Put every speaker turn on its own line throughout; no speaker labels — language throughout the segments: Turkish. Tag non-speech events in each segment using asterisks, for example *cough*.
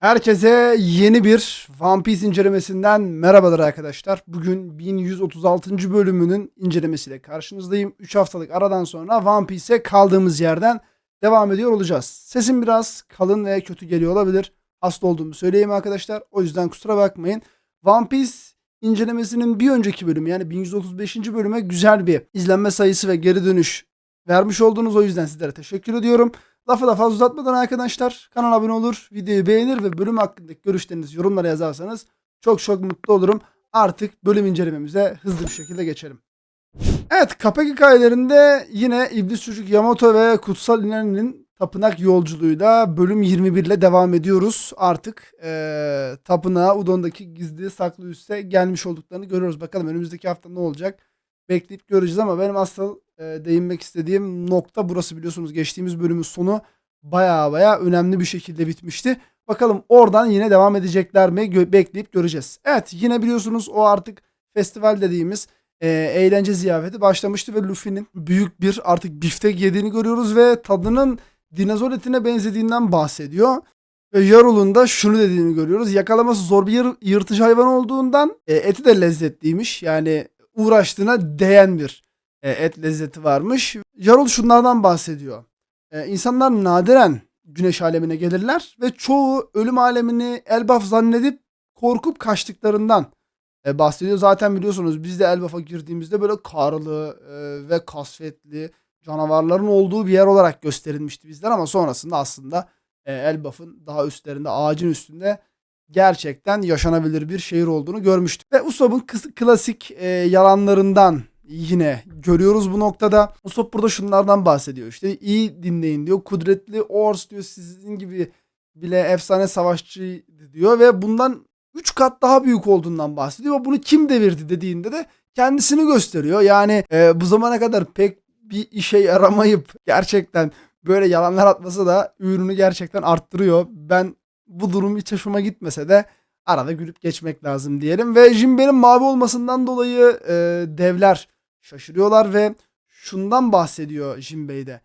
Herkese yeni bir One Piece incelemesinden merhabalar arkadaşlar. Bugün 1136. bölümünün incelemesiyle karşınızdayım. 3 haftalık aradan sonra One Piece'e kaldığımız yerden devam ediyor olacağız. Sesim biraz kalın ve kötü geliyor olabilir. Hasta olduğumu söyleyeyim arkadaşlar. O yüzden kusura bakmayın. One Piece incelemesinin bir önceki bölümü yani 1135. bölüme güzel bir izlenme sayısı ve geri dönüş vermiş oldunuz. O yüzden sizlere teşekkür ediyorum. Lafı da fazla uzatmadan arkadaşlar kanala abone olur, videoyu beğenir ve bölüm hakkındaki görüşlerinizi yorumlara yazarsanız çok çok mutlu olurum. Artık bölüm incelememize hızlı bir şekilde geçelim. Evet Kapak hikayelerinde yine İblis Çocuk Yamato ve Kutsal İnan'ın tapınak yolculuğuyla bölüm 21 ile devam ediyoruz. Artık eee tapınağa Udon'daki gizli saklı üsse gelmiş olduklarını görüyoruz. Bakalım önümüzdeki hafta ne olacak bekleyip göreceğiz ama benim asıl e, değinmek istediğim nokta burası biliyorsunuz. Geçtiğimiz bölümün sonu baya baya önemli bir şekilde bitmişti. Bakalım oradan yine devam edecekler mi Gö- bekleyip göreceğiz. Evet yine biliyorsunuz o artık festival dediğimiz e, eğlence ziyafeti başlamıştı ve Luffy'nin büyük bir artık biftek yediğini görüyoruz ve tadının dinozor etine benzediğinden bahsediyor. Ve Yarul'un da şunu dediğini görüyoruz. Yakalaması zor bir yır- yırtıcı hayvan olduğundan e, eti de lezzetliymiş. Yani uğraştığına değen bir e, et lezzeti varmış. Yarul şunlardan bahsediyor. E, insanlar nadiren güneş alemine gelirler ve çoğu ölüm alemini Elbaf zannedip korkup kaçtıklarından e, bahsediyor. Zaten biliyorsunuz biz de Elbaf'a girdiğimizde böyle karlı e, ve kasvetli canavarların olduğu bir yer olarak gösterilmişti bizler ama sonrasında aslında Elbaf'ın daha üstlerinde ağacın üstünde gerçekten yaşanabilir bir şehir olduğunu görmüştük. Ve Usopp'un klasik yalanlarından yine görüyoruz bu noktada. Usopp burada şunlardan bahsediyor. İşte iyi dinleyin diyor. Kudretli Ors diyor sizin gibi bile efsane savaşçı diyor ve bundan 3 kat daha büyük olduğundan bahsediyor. Bunu kim devirdi dediğinde de kendisini gösteriyor. Yani e, bu zamana kadar pek bir işe yaramayıp gerçekten böyle yalanlar atması da ürünü gerçekten arttırıyor. Ben bu durum hiç hoşuma gitmese de arada gülüp geçmek lazım diyelim. Ve Jinbe'nin mavi olmasından dolayı e, devler şaşırıyorlar ve şundan bahsediyor Jinbei'de.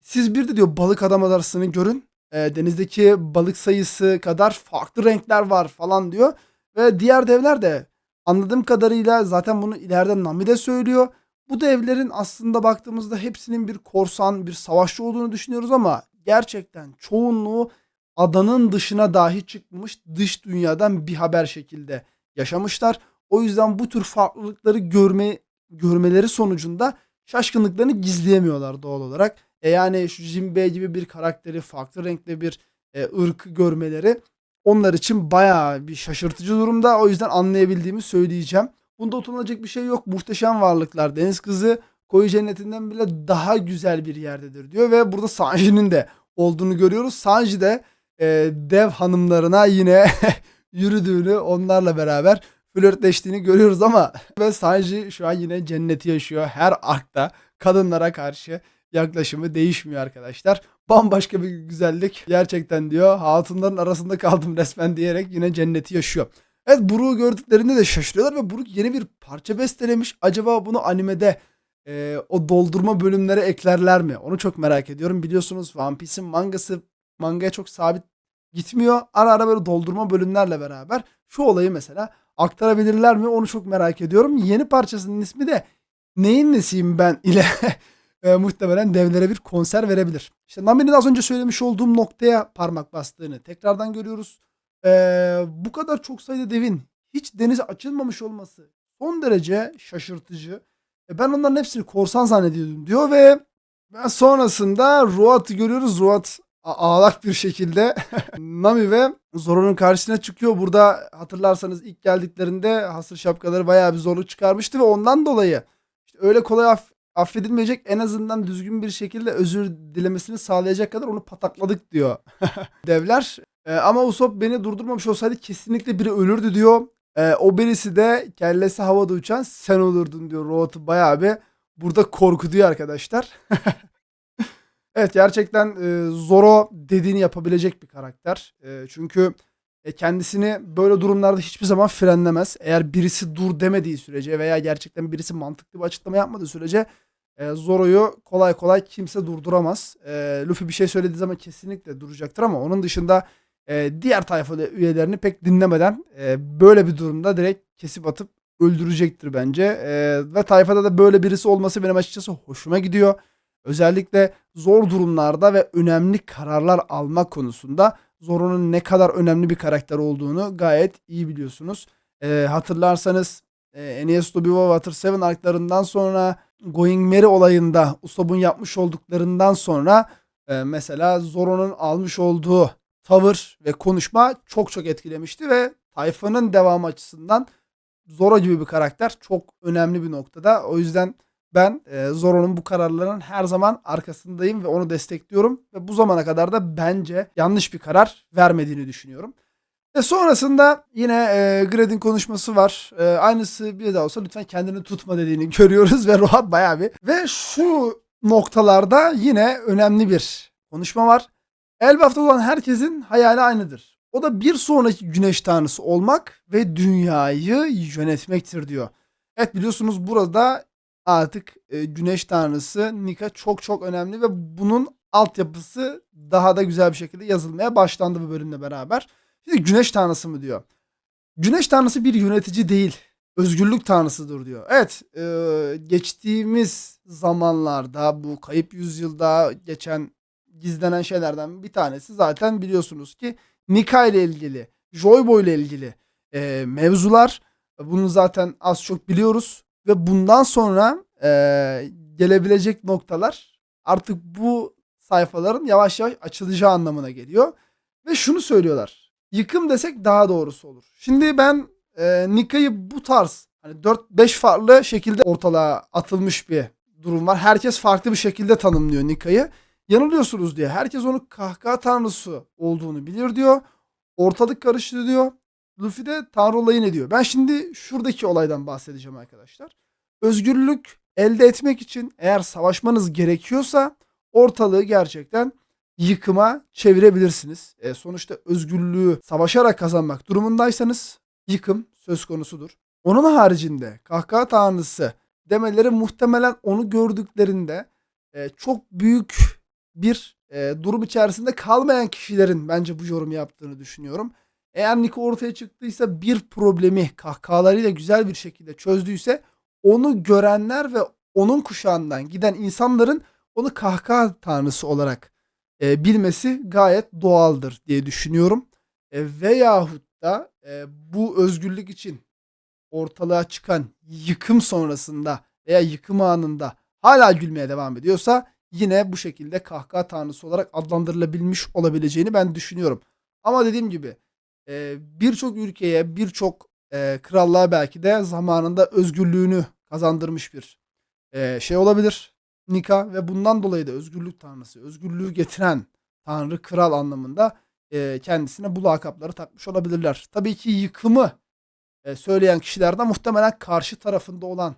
Siz bir de diyor balık adam arasını görün. E, denizdeki balık sayısı kadar farklı renkler var falan diyor. Ve diğer devler de anladığım kadarıyla zaten bunu ileride Nami de söylüyor. Bu devlerin aslında baktığımızda hepsinin bir korsan, bir savaşçı olduğunu düşünüyoruz ama gerçekten çoğunluğu adanın dışına dahi çıkmamış dış dünyadan bir haber şekilde yaşamışlar. O yüzden bu tür farklılıkları görme görmeleri sonucunda şaşkınlıklarını gizleyemiyorlar doğal olarak. E yani şu Jinbei gibi bir karakteri farklı renkli bir e, ırkı görmeleri onlar için bayağı bir şaşırtıcı durumda. O yüzden anlayabildiğimi söyleyeceğim. Bunda utanılacak bir şey yok. Muhteşem varlıklar. Deniz kızı koyu cennetinden bile daha güzel bir yerdedir diyor. Ve burada Sanji'nin de olduğunu görüyoruz. Sanji de e, dev hanımlarına yine *laughs* yürüdüğünü onlarla beraber flörtleştiğini görüyoruz ama *laughs* ve Sanji şu an yine cenneti yaşıyor. Her arkta kadınlara karşı yaklaşımı değişmiyor arkadaşlar. Bambaşka bir güzellik gerçekten diyor. Hatunların arasında kaldım resmen diyerek yine cenneti yaşıyor. Evet Brook'u gördüklerinde de şaşırıyorlar ve Brook yeni bir parça bestelemiş. Acaba bunu animede e, o doldurma bölümlere eklerler mi? Onu çok merak ediyorum. Biliyorsunuz One Piece'in mangası mangaya çok sabit gitmiyor. Ara ara böyle doldurma bölümlerle beraber şu olayı mesela aktarabilirler mi? Onu çok merak ediyorum. Yeni parçasının ismi de Neyin Nesiyim Ben ile *laughs* e, muhtemelen devlere bir konser verebilir. İşte Nami'nin az önce söylemiş olduğum noktaya parmak bastığını tekrardan görüyoruz. E, bu kadar çok sayıda devin hiç denize açılmamış olması son derece şaşırtıcı. E, ben onların hepsini korsan zannediyordum diyor ve ben sonrasında Ruat'ı görüyoruz. Ruat ağlak bir şekilde *laughs* Nami ve Zoro'nun karşısına çıkıyor. Burada hatırlarsanız ilk geldiklerinde hasır şapkaları bayağı bir zorluk çıkarmıştı ve ondan dolayı işte öyle kolay aff- affedilmeyecek en azından düzgün bir şekilde özür dilemesini sağlayacak kadar onu patakladık diyor *laughs* devler. E, ama Usopp beni durdurmamış olsaydı kesinlikle biri ölürdü diyor. E, o birisi de kellesi havada uçan sen olurdun diyor. Roat'ı bayağı bir burada korkutuyor arkadaşlar. *laughs* evet gerçekten e, Zoro dediğini yapabilecek bir karakter. E, çünkü e, kendisini böyle durumlarda hiçbir zaman frenlemez. Eğer birisi dur demediği sürece veya gerçekten birisi mantıklı bir açıklama yapmadığı sürece e, Zoro'yu kolay kolay kimse durduramaz. E, Luffy bir şey söylediği zaman kesinlikle duracaktır ama onun dışında e, diğer tayfa üyelerini pek dinlemeden e, böyle bir durumda direkt kesip atıp öldürecektir bence. E, ve tayfada da böyle birisi olması benim açıkçası hoşuma gidiyor. Özellikle zor durumlarda ve önemli kararlar almak konusunda Zoro'nun ne kadar önemli bir karakter olduğunu gayet iyi biliyorsunuz. E, hatırlarsanız e, Lobby Water 7 arklarından sonra Going Merry olayında Usopp'un yapmış olduklarından sonra e, mesela Zoro'nun almış olduğu tavır ve konuşma çok çok etkilemişti ve tayfanın devamı açısından Zoro gibi bir karakter çok önemli bir noktada. O yüzden ben e, Zoro'nun bu kararlarının her zaman arkasındayım ve onu destekliyorum. Ve bu zamana kadar da bence yanlış bir karar vermediğini düşünüyorum. Ve sonrasında yine e, Gred'in konuşması var. E, aynısı bir daha olsa lütfen kendini tutma dediğini *laughs* görüyoruz ve Rohat bayağı bir. Ve şu noktalarda yine önemli bir konuşma var. Elbaf'ta olan herkesin hayali aynıdır. O da bir sonraki güneş tanrısı olmak ve dünyayı yönetmektir diyor. Evet biliyorsunuz burada artık e, güneş tanrısı Nika çok çok önemli ve bunun altyapısı daha da güzel bir şekilde yazılmaya başlandı bu bölümle beraber. Şimdi güneş tanrısı mı diyor. Güneş tanrısı bir yönetici değil. Özgürlük tanrısıdır diyor. Evet e, geçtiğimiz zamanlarda bu kayıp yüzyılda geçen gizlenen şeylerden bir tanesi zaten biliyorsunuz ki Nika ile ilgili, Joyboy ile ilgili e, mevzular. Bunu zaten az çok biliyoruz ve bundan sonra e, gelebilecek noktalar artık bu sayfaların yavaş yavaş açılacağı anlamına geliyor. Ve şunu söylüyorlar. Yıkım desek daha doğrusu olur. Şimdi ben e, Nika'yı bu tarz hani 4-5 farklı şekilde ortalığa atılmış bir durum var. Herkes farklı bir şekilde tanımlıyor Nika'yı. Yanılıyorsunuz diye. Herkes onu kahkaha tanrısı olduğunu bilir diyor. Ortalık karıştı diyor. Luffy de tanrı olayı ne diyor. Ben şimdi şuradaki olaydan bahsedeceğim arkadaşlar. Özgürlük elde etmek için eğer savaşmanız gerekiyorsa ortalığı gerçekten yıkıma çevirebilirsiniz. E, sonuçta özgürlüğü savaşarak kazanmak durumundaysanız yıkım söz konusudur. Onun haricinde kahkaha tanrısı demeleri muhtemelen onu gördüklerinde e, çok büyük bir e, durum içerisinde kalmayan kişilerin bence bu yorum yaptığını düşünüyorum. Eğer Nico ortaya çıktıysa bir problemi kahkahalarıyla güzel bir şekilde çözdüyse onu görenler ve onun kuşağından giden insanların onu kahkaha tanrısı olarak e, bilmesi gayet doğaldır diye düşünüyorum. E, veyahut da e, bu özgürlük için ortalığa çıkan yıkım sonrasında veya yıkım anında hala gülmeye devam ediyorsa yine bu şekilde kahkaha tanrısı olarak adlandırılabilmiş olabileceğini ben düşünüyorum. Ama dediğim gibi e, birçok ülkeye, birçok e, krallığa belki de zamanında özgürlüğünü kazandırmış bir e, şey olabilir. Nika ve bundan dolayı da özgürlük tanrısı, özgürlüğü getiren tanrı, kral anlamında e, kendisine bu lakapları takmış olabilirler. Tabii ki yıkımı e, söyleyen kişilerden muhtemelen karşı tarafında olan,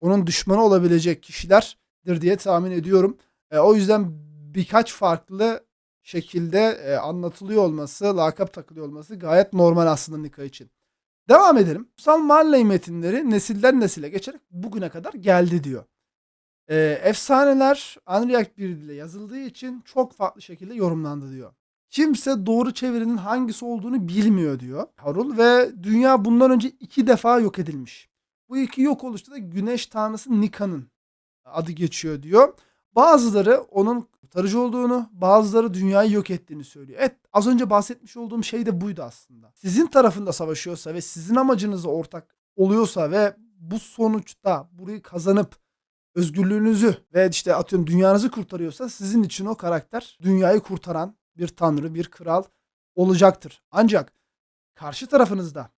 onun düşmanı olabilecek kişilerdir diye tahmin ediyorum. E, o yüzden birkaç farklı şekilde e, anlatılıyor olması, lakap takılıyor olması gayet normal aslında Nika için. Devam edelim. Kutsal Marley metinleri nesilden nesile geçerek bugüne kadar geldi diyor. Ee, efsaneler Unreact 1 ile yazıldığı için çok farklı şekilde yorumlandı diyor. Kimse doğru çevirinin hangisi olduğunu bilmiyor diyor Harul ve dünya bundan önce iki defa yok edilmiş. Bu iki yok oluşta da güneş tanrısı Nika'nın adı geçiyor diyor. Bazıları onun kurtarıcı olduğunu, bazıları dünyayı yok ettiğini söylüyor. Evet az önce bahsetmiş olduğum şey de buydu aslında. Sizin tarafında savaşıyorsa ve sizin amacınıza ortak oluyorsa ve bu sonuçta burayı kazanıp özgürlüğünüzü ve işte atıyorum dünyanızı kurtarıyorsa sizin için o karakter dünyayı kurtaran bir tanrı, bir kral olacaktır. Ancak karşı tarafınızda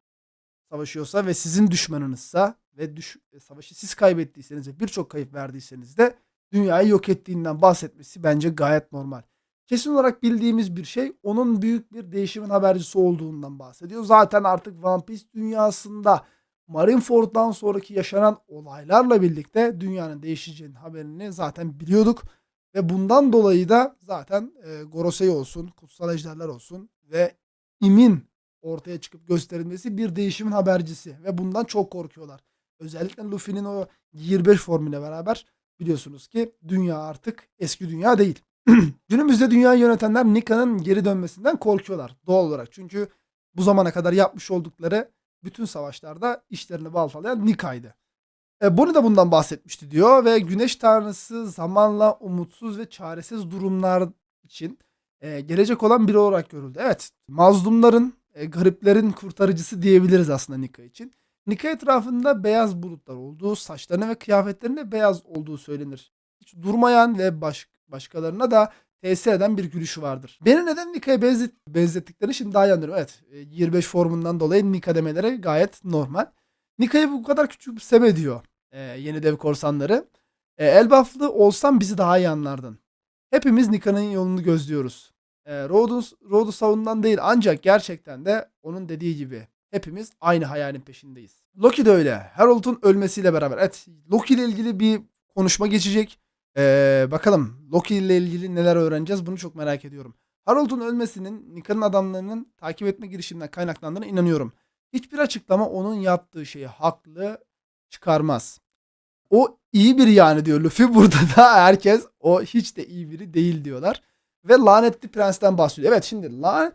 savaşıyorsa ve sizin düşmanınızsa ve düş savaşı siz kaybettiyseniz ve birçok kayıp verdiyseniz de dünyayı yok ettiğinden bahsetmesi bence gayet normal. Kesin olarak bildiğimiz bir şey onun büyük bir değişimin habercisi olduğundan bahsediyor. Zaten artık One Piece dünyasında Marineford'dan sonraki yaşanan olaylarla birlikte dünyanın değişeceğinin haberini zaten biliyorduk. Ve bundan dolayı da zaten e, Gorosei olsun, Kutsal Ejderler olsun ve İm'in ortaya çıkıp gösterilmesi bir değişimin habercisi. Ve bundan çok korkuyorlar. Özellikle Luffy'nin o 25 formüle beraber biliyorsunuz ki dünya artık eski dünya değil. *clears throat* Günümüzde dünyayı yönetenler Nika'nın geri dönmesinden korkuyorlar doğal olarak. Çünkü bu zamana kadar yapmış oldukları bütün savaşlarda işlerini baltalayan Nika'ydı. E, Bonnie da bundan bahsetmişti diyor ve güneş tanrısı zamanla umutsuz ve çaresiz durumlar için e, gelecek olan biri olarak görüldü. Evet mazlumların, e, gariplerin kurtarıcısı diyebiliriz aslında Nika için. Nika etrafında beyaz bulutlar olduğu, saçlarına ve kıyafetlerinde beyaz olduğu söylenir. Hiç durmayan ve baş, başkalarına da tesir eden bir gülüşü vardır. Beni neden Nika'ya benzet, benzettiklerini şimdi daha iyi anlıyorum. Evet e, 25 formundan dolayı Nika demeleri gayet normal. Nika'yı bu kadar küçümseme diyor e, yeni dev korsanları. E, Elbaflı olsam bizi daha iyi anlardın. Hepimiz Nika'nın yolunu gözlüyoruz. E, Rhodes, Rhodes savundan değil ancak gerçekten de onun dediği gibi hepimiz aynı hayalin peşindeyiz. Loki de öyle. Harold'un ölmesiyle beraber. Evet Loki ile ilgili bir konuşma geçecek. Ee, bakalım Loki ile ilgili neler öğreneceğiz bunu çok merak ediyorum. Harold'un ölmesinin Nika'nın adamlarının takip etme girişiminden kaynaklandığına inanıyorum. Hiçbir açıklama onun yaptığı şeyi haklı çıkarmaz. O iyi biri yani diyor Luffy. *laughs* Burada da herkes o hiç de iyi biri değil diyorlar. Ve lanetli prensten bahsediyor. Evet şimdi lan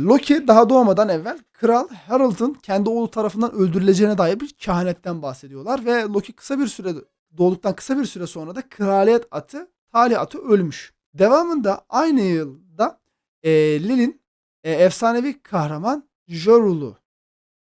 Loki daha doğmadan evvel Kral Harold'un kendi oğlu tarafından öldürüleceğine dair bir kehanetten bahsediyorlar. Ve Loki kısa bir süre doğduktan kısa bir süre sonra da kraliyet atı Tali atı ölmüş. Devamında aynı yılda e, Lil'in e, efsanevi kahraman Jorul'u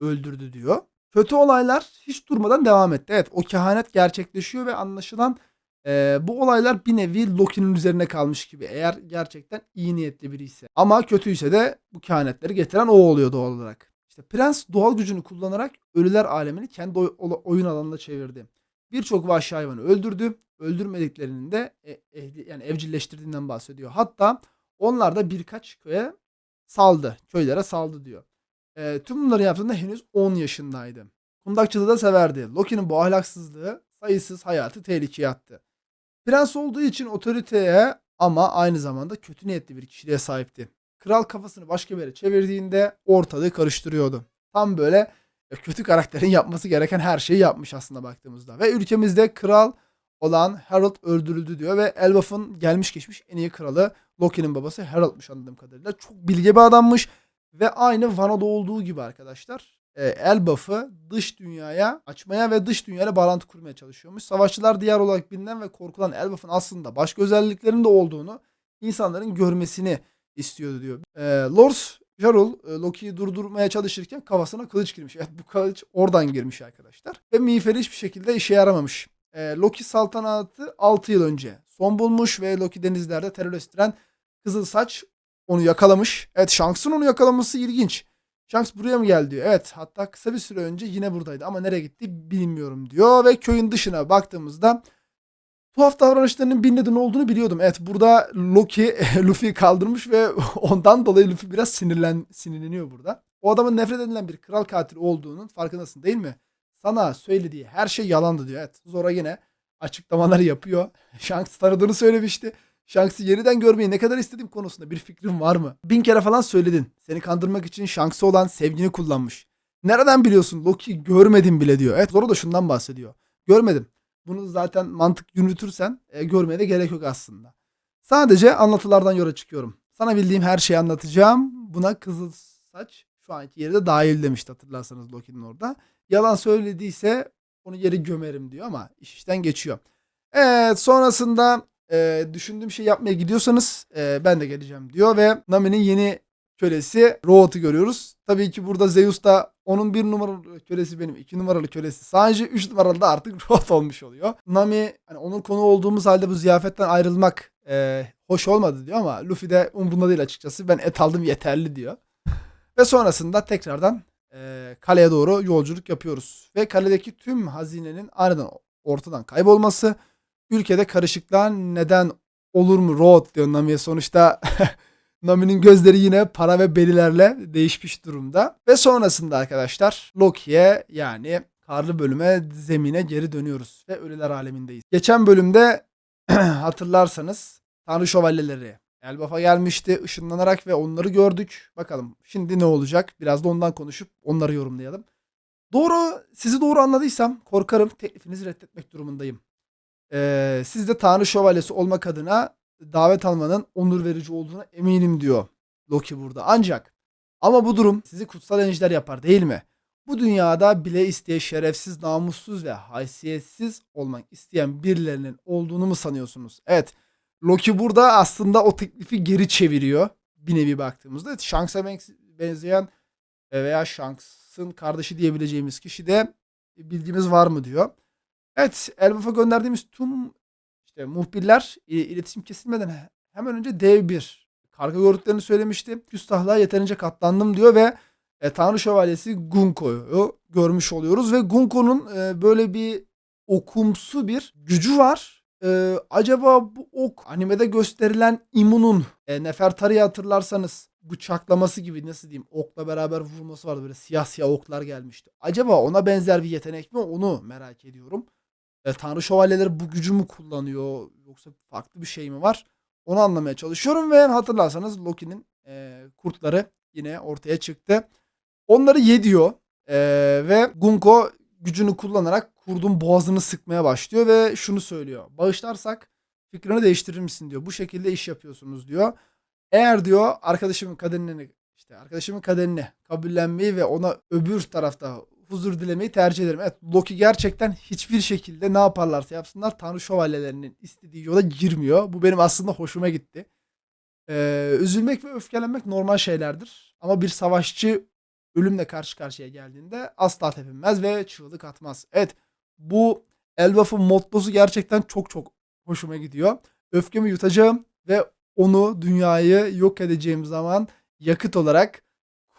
öldürdü diyor. Kötü olaylar hiç durmadan devam etti. Evet o kehanet gerçekleşiyor ve anlaşılan e, bu olaylar bir nevi Loki'nin üzerine kalmış gibi. Eğer gerçekten iyi niyetli biri ise. Ama kötüyse de bu kehanetleri getiren o oluyor doğal olarak. İşte Prens doğal gücünü kullanarak ölüler alemini kendi oyun alanına çevirdi. Birçok vahşi hayvanı öldürdü. Öldürmediklerinin de e, ehli- yani evcilleştirdiğinden bahsediyor. Hatta onlar da birkaç köye saldı. Köylere saldı diyor. E, tüm bunları yaptığında henüz 10 yaşındaydı. Kundakçılığı da severdi. Loki'nin bu ahlaksızlığı sayısız hayatı tehlikeye attı. Prens olduğu için otoriteye ama aynı zamanda kötü niyetli bir kişiliğe sahipti. Kral kafasını başka bir yere çevirdiğinde ortalığı karıştırıyordu. Tam böyle e, kötü karakterin yapması gereken her şeyi yapmış aslında baktığımızda. Ve ülkemizde kral olan Harold öldürüldü diyor ve Elbaf'ın gelmiş geçmiş en iyi kralı Loki'nin babası Harold'muş anladığım kadarıyla. Çok bilge bir adammış ve aynı Wano'da olduğu gibi arkadaşlar e, Elbaf'ı dış dünyaya açmaya ve dış dünyayla bağlantı kurmaya çalışıyormuş. Savaşçılar diyar olarak bilinen ve korkulan Elbaf'ın aslında başka özelliklerinin de olduğunu insanların görmesini istiyordu diyor. E, Lors Jarul e, Loki'yi durdurmaya çalışırken kafasına kılıç girmiş. Evet bu kılıç oradan girmiş arkadaşlar. Ve miğferi hiçbir şekilde işe yaramamış. E, Loki saltanatı 6 yıl önce son bulmuş ve Loki denizlerde terör estiren Kızıl Saç onu yakalamış. Evet Shanks'ın onu yakalaması ilginç. Shanks buraya mı geldi diyor. Evet hatta kısa bir süre önce yine buradaydı ama nereye gitti bilmiyorum diyor. Ve köyün dışına baktığımızda tuhaf davranışlarının bir neden olduğunu biliyordum. Evet burada Loki *laughs* Luffy'yi kaldırmış ve *laughs* ondan dolayı Luffy biraz sinirlen sinirleniyor burada. O adamın nefret edilen bir kral katili olduğunun farkındasın değil mi? Sana söylediği her şey yalandı diyor. Evet Zora yine açıklamalar yapıyor. *laughs* Shanks tanıdığını söylemişti. Shanks'ı yeniden görmeyi ne kadar istediğim konusunda bir fikrin var mı? Bin kere falan söyledin. Seni kandırmak için Shanks'a olan sevgini kullanmış. Nereden biliyorsun? Loki görmedim bile diyor. Evet Zoro da şundan bahsediyor. Görmedim. Bunu zaten mantık yürütürsen e, görmeye de gerek yok aslında. Sadece anlatılardan yola çıkıyorum. Sana bildiğim her şeyi anlatacağım. Buna kızıl saç şu anki yeri de dahil demişti hatırlarsanız Loki'nin orada. Yalan söylediyse onu yeri gömerim diyor ama iş işten geçiyor. Evet sonrasında e, düşündüğüm şey yapmaya gidiyorsanız e, ben de geleceğim diyor ve Nami'nin yeni kölesi Root'u görüyoruz. Tabii ki burada Zeus da onun bir numaralı kölesi benim, iki numaralı kölesi. Sadece üç numaralı da artık *laughs* Root olmuş oluyor. Nami hani onun konu olduğumuz halde bu ziyafetten ayrılmak e, hoş olmadı diyor ama Luffy de umurunda değil açıkçası. Ben et aldım yeterli diyor. Ve sonrasında tekrardan e, kaleye doğru yolculuk yapıyoruz. Ve kaledeki tüm hazinenin aniden ortadan kaybolması ülkede karışıklığa neden olur mu Road diyor Nami'ye. Sonuçta *laughs* Nami'nin gözleri yine para ve belilerle değişmiş durumda. Ve sonrasında arkadaşlar Loki'ye yani karlı bölüme zemine geri dönüyoruz. Ve ölüler alemindeyiz. Geçen bölümde *clears throat* hatırlarsanız Tanrı Şövalyeleri Elbaf'a gelmişti ışınlanarak ve onları gördük. Bakalım şimdi ne olacak? Biraz da ondan konuşup onları yorumlayalım. Doğru, sizi doğru anladıysam korkarım teklifinizi reddetmek durumundayım. Ee, siz de Tanrı Şövalyesi olmak adına davet almanın onur verici olduğuna eminim diyor Loki burada. Ancak ama bu durum sizi kutsal ejder yapar değil mi? Bu dünyada bile isteye şerefsiz, namussuz ve haysiyetsiz olmak isteyen birilerinin olduğunu mu sanıyorsunuz? Evet. Loki burada aslında o teklifi geri çeviriyor. Bir nevi baktığımızda. Shanks'a ben- benzeyen veya Shanks'ın kardeşi diyebileceğimiz kişi de bilgimiz var mı diyor. Evet. Elbaf'a gönderdiğimiz tüm işte muhbirler iletişim kesilmeden he- hemen önce dev bir karga gördüklerini söylemişti. Küstahlığa yeterince katlandım diyor ve e, Tanrı Şövalyesi Gunko'yu görmüş oluyoruz ve Gunko'nun e, böyle bir okumsu bir gücü var. E, acaba bu ok animede gösterilen imunun e, Nefertari'yi hatırlarsanız bıçaklaması gibi nasıl diyeyim okla beraber vurması vardı böyle siyah siyah oklar gelmişti. Acaba ona benzer bir yetenek mi onu merak ediyorum. E, Tanrı şövalyeleri bu gücü mü kullanıyor yoksa farklı bir şey mi var? Onu anlamaya çalışıyorum ve hatırlarsanız Loki'nin e, kurtları yine ortaya çıktı. Onları ye diyor E, ve Gunko gücünü kullanarak kurdun boğazını sıkmaya başlıyor ve şunu söylüyor. Bağışlarsak fikrini değiştirir misin diyor. Bu şekilde iş yapıyorsunuz diyor. Eğer diyor arkadaşımın kaderini işte arkadaşımın kaderini kabullenmeyi ve ona öbür tarafta huzur dilemeyi tercih ederim. Evet Loki gerçekten hiçbir şekilde ne yaparlarsa yapsınlar Tanrı şövalyelerinin istediği yola girmiyor. Bu benim aslında hoşuma gitti. Ee, üzülmek ve öfkelenmek normal şeylerdir. Ama bir savaşçı ölümle karşı karşıya geldiğinde asla tepinmez ve çığlık atmaz. Evet bu Elbaf'ın mottosu gerçekten çok çok hoşuma gidiyor. Öfkemi yutacağım ve onu dünyayı yok edeceğim zaman yakıt olarak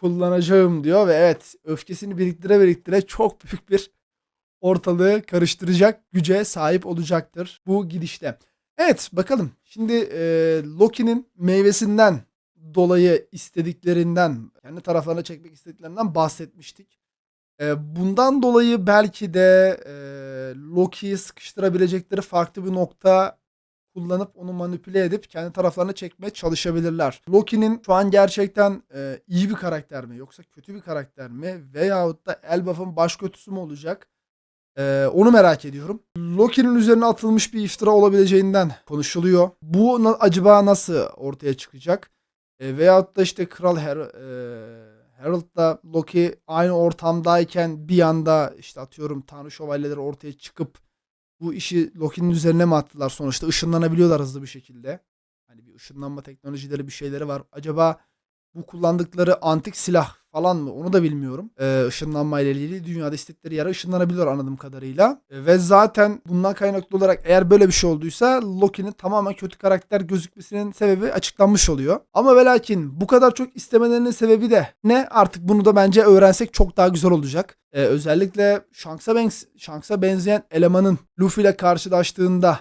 kullanacağım diyor ve evet öfkesini biriktire biriktire çok büyük bir ortalığı karıştıracak güce sahip olacaktır bu gidişte. Evet bakalım şimdi e, Loki'nin meyvesinden dolayı istediklerinden kendi taraflarına çekmek istediklerinden bahsetmiştik. E, bundan dolayı belki de e, Loki'yi sıkıştırabilecekleri farklı bir nokta kullanıp onu manipüle edip kendi taraflarına çekmeye çalışabilirler. Loki'nin şu an gerçekten e, iyi bir karakter mi yoksa kötü bir karakter mi veyahut da Elbaf'ın baş kötüsü mü olacak? E, onu merak ediyorum. Loki'nin üzerine atılmış bir iftira olabileceğinden konuşuluyor. Bu na- acaba nasıl ortaya çıkacak? E, veyahut da işte Kral Her e, Harold'la Loki aynı ortamdayken bir anda işte atıyorum Tanrı Şövalyeleri ortaya çıkıp bu işi Loki'nin üzerine mi attılar sonuçta ışınlanabiliyorlar hızlı bir şekilde. Hani bir ışınlanma teknolojileri bir şeyleri var. Acaba bu kullandıkları antik silah falan mı onu da bilmiyorum. Ee, ışınlanma ile ilgili dünyada istedikleri yere ışınlanabiliyorlar anladığım kadarıyla. Ee, ve zaten bundan kaynaklı olarak eğer böyle bir şey olduysa Loki'nin tamamen kötü karakter gözükmesinin sebebi açıklanmış oluyor. Ama ve lakin bu kadar çok istemelerinin sebebi de ne? Artık bunu da bence öğrensek çok daha güzel olacak. Ee, özellikle Shanks'a, benz Shanks'a benzeyen elemanın Luffy ile karşılaştığında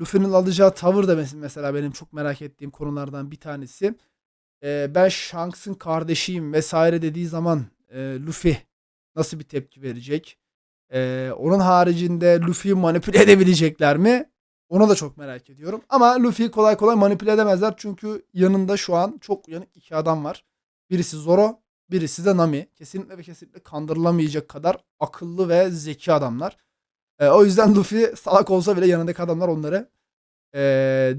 Luffy'nin alacağı tavır da mes- mesela benim çok merak ettiğim konulardan bir tanesi. Ee, ben Shanks'ın kardeşiyim vesaire dediği zaman e, Luffy nasıl bir tepki verecek? Ee, onun haricinde Luffy'yi manipüle edebilecekler mi? Onu da çok merak ediyorum. Ama Luffy'yi kolay kolay manipüle edemezler. Çünkü yanında şu an çok uyanık iki adam var. Birisi Zoro, birisi de Nami. Kesinlikle ve kesinlikle kandırılamayacak kadar akıllı ve zeki adamlar. Ee, o yüzden Luffy salak olsa bile yanındaki adamlar onları e,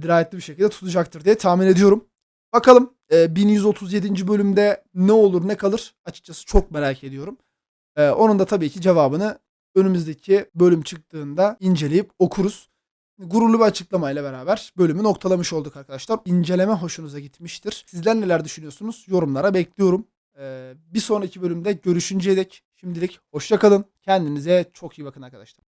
dirayetli bir şekilde tutacaktır diye tahmin ediyorum. Bakalım e, 1137. bölümde ne olur ne kalır açıkçası çok merak ediyorum. E, onun da tabii ki cevabını önümüzdeki bölüm çıktığında inceleyip okuruz. Gururlu bir açıklamayla beraber bölümü noktalamış olduk arkadaşlar. İnceleme hoşunuza gitmiştir. Sizler neler düşünüyorsunuz? Yorumlara bekliyorum. E, bir sonraki bölümde görüşünceye dek şimdilik hoşça kalın. Kendinize çok iyi bakın arkadaşlar.